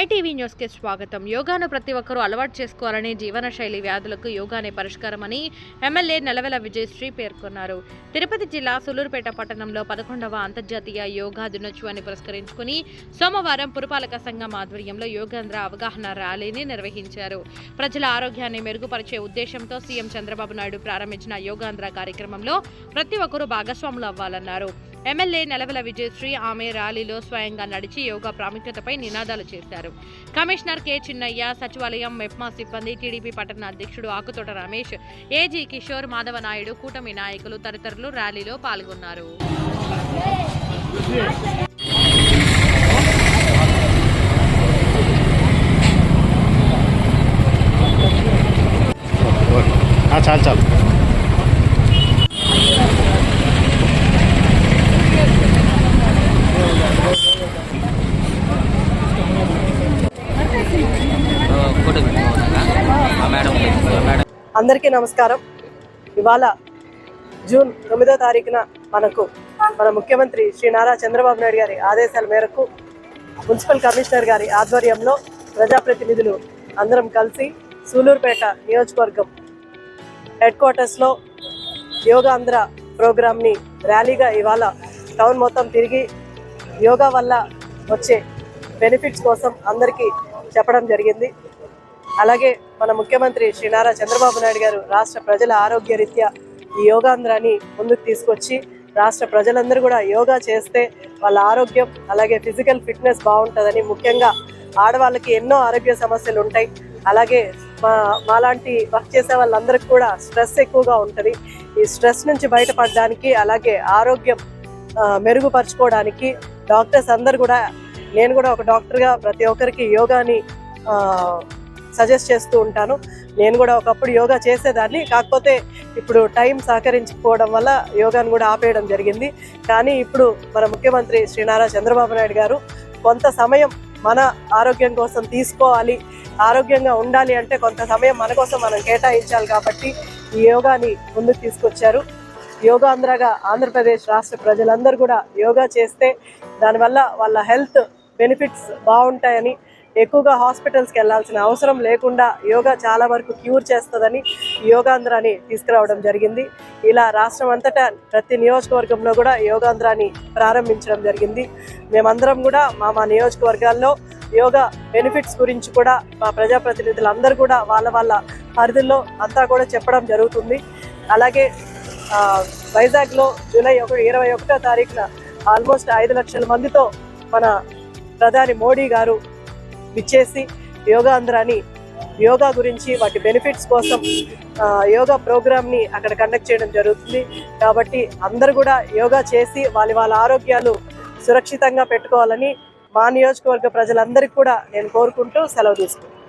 MyTV న్యూస్కి స్వాగతం. యోగాను ప్రతి ఒక్కరూ అలవాటు చేసుకోవాలని జీవనశైలి వ్యాధులకు యోగానే పరిష్కారమని ఎమ్మెల్యే నెలవెల విజయశ్రీ పేర్కొన్నారు. తిరుపతి జిల్లా సులూరుపేట పట్టణంలో పదకొండవ అంతర్జాతీయ యోగా దినోత్సవాన్ని పురస్కరించుకుని సోమవారం పురపాలక సంఘం ఆధ్వర్యంలో యోగాంధ్ర అవగాహన ర్యాలీని నిర్వహించారు. ప్రజల ఆరోగ్యాన్ని మెరుగుపరిచే ఉద్దేశంతో సీఎం చంద్రబాబు నాయుడు ప్రారంభించిన యోగాంధ్ర కార్యక్రమంలో ప్రతి ఒక్కరూ భాగస్వాములు అవ్వాలన్నారు. ఎమ్మెల్యే నెలవెల విజయశ్రీ ఆమె ర్యాలీలో స్వయంగా నడిచి యోగా ప్రాముఖ్యతపై నినాదాలు చేశారు. Commissioner K. చిన్నయ్య సచివాలయం మెప్మా సిబ్బంది టీడీపీ పట్టణ అధ్యక్షుడు ఆకుతోట రమేష్ ఏజీ కిషోర్ మాధవ నాయుడు కూటమి నాయకులు తదితరులు ర్యాలీలో పాల్గొన్నారు. చాలు చాలు. అందరికీ నమస్కారం. ఇవాళ జూన్ తొమ్మిదో తారీఖున మనకు మన ముఖ్యమంత్రి శ్రీ నారా చంద్రబాబు నాయుడు గారి ఆదేశాల మేరకు మున్సిపల్ కమిషనర్ గారి ఆధ్వర్యంలో ప్రజాప్రతినిధులు అందరం కలిసి సూలూరుపేట నియోజకవర్గం హెడ్ క్వార్టర్స్లో యోగాంధ్ర ప్రోగ్రామ్ని ర్యాలీగా ఇవాళ టౌన్ మొత్తం తిరిగి యోగా వల్ల వచ్చే బెనిఫిట్స్ కోసం అందరికీ చెప్పడం జరిగింది. అలాగే మన ముఖ్యమంత్రి శ్రీ నారా చంద్రబాబు నాయుడు గారు రాష్ట్ర ప్రజల ఆరోగ్య రీత్యా ఈ యోగాంధ్రాన్ని ముందుకు తీసుకొచ్చి రాష్ట్ర ప్రజలందరూ కూడా యోగా చేస్తే వాళ్ళ ఆరోగ్యం అలాగే ఫిజికల్ ఫిట్నెస్ బాగుంటుందని ముఖ్యంగా ఆడవాళ్ళకి ఎన్నో ఆరోగ్య సమస్యలు ఉంటాయి. అలాగే మా మాలాంటి వర్క్ చేసే వాళ్ళందరికీ కూడా స్ట్రెస్ ఎక్కువగా ఉంటుంది. ఈ స్ట్రెస్ నుంచి బయటపడడానికి అలాగే ఆరోగ్యం మెరుగుపరచుకోవడానికి డాక్టర్స్ అందరు కూడా నేను కూడా ఒక డాక్టర్గా ప్రతి ఒక్కరికి యోగాని సజెస్ట్ చేస్తూ ఉంటాను. నేను కూడా ఒకప్పుడు యోగా చేసేదాన్ని. కాకపోతే ఇప్పుడు టైం సహకరించకపోవడం వల్ల యోగాను కూడా ఆపేయడం జరిగింది. కానీ ఇప్పుడు మన ముఖ్యమంత్రి శ్రీ నారా చంద్రబాబు నాయుడు గారు కొంత సమయం మన ఆరోగ్యం కోసం తీసుకోవాలి ఆరోగ్యంగా ఉండాలి అంటే కొంత సమయం మన కోసం మనం కేటాయించాలి కాబట్టి ఈ యోగాని ముందుకు తీసుకొచ్చారు. యోగాంధ్రగా ఆంధ్రప్రదేశ్ రాష్ట్ర ప్రజలందరూ కూడా యోగా చేస్తే దానివల్ల వాళ్ళ హెల్త్ బెనిఫిట్స్ బాగుంటాయని ఎక్కువగా హాస్పిటల్స్కి వెళ్ళాల్సిన అవసరం లేకుండా యోగా చాలా వరకు క్యూర్ చేస్తుందని యోగాంధ్రాన్ని యోగాంధ్రాని తీసుకురావడం జరిగింది. ఇలా రాష్ట్రం అంతటా ప్రతి నియోజకవర్గంలో కూడా యోగాంధ్రాని ప్రారంభించడం జరిగింది. మేమందరం కూడా మా మా నియోజకవర్గాల్లో యోగా బెనిఫిట్స్ గురించి కూడా మా ప్రజాప్రతినిధులందరూ కూడా వాళ్ళ వాళ్ళ పరిధుల్లో అంతా కూడా చెప్పడం జరుగుతుంది. అలాగే వైజాగ్లో జూలై ఒక ఇరవై ఒకటో తారీఖున ఆల్మోస్ట్ ఐదు లక్షల మందితో మన ప్రధాని మోడీ గారు విచ్చేసి యోగాంధ్రాని యోగా గురించి వాటి బెనిఫిట్స్ కోసం యోగా ప్రోగ్రామ్ని అక్కడ కండక్ట్ చేయడం జరుగుతుంది. కాబట్టి అందరూ కూడా యోగా చేసి వాళ్ళ వాళ్ళ ఆరోగ్యాలు సురక్షితంగా పెట్టుకోవాలని మా నియోజకవర్గ ప్రజలందరికీ కూడా నేను కోరుకుంటూ సెలవు తీసుకుంటాను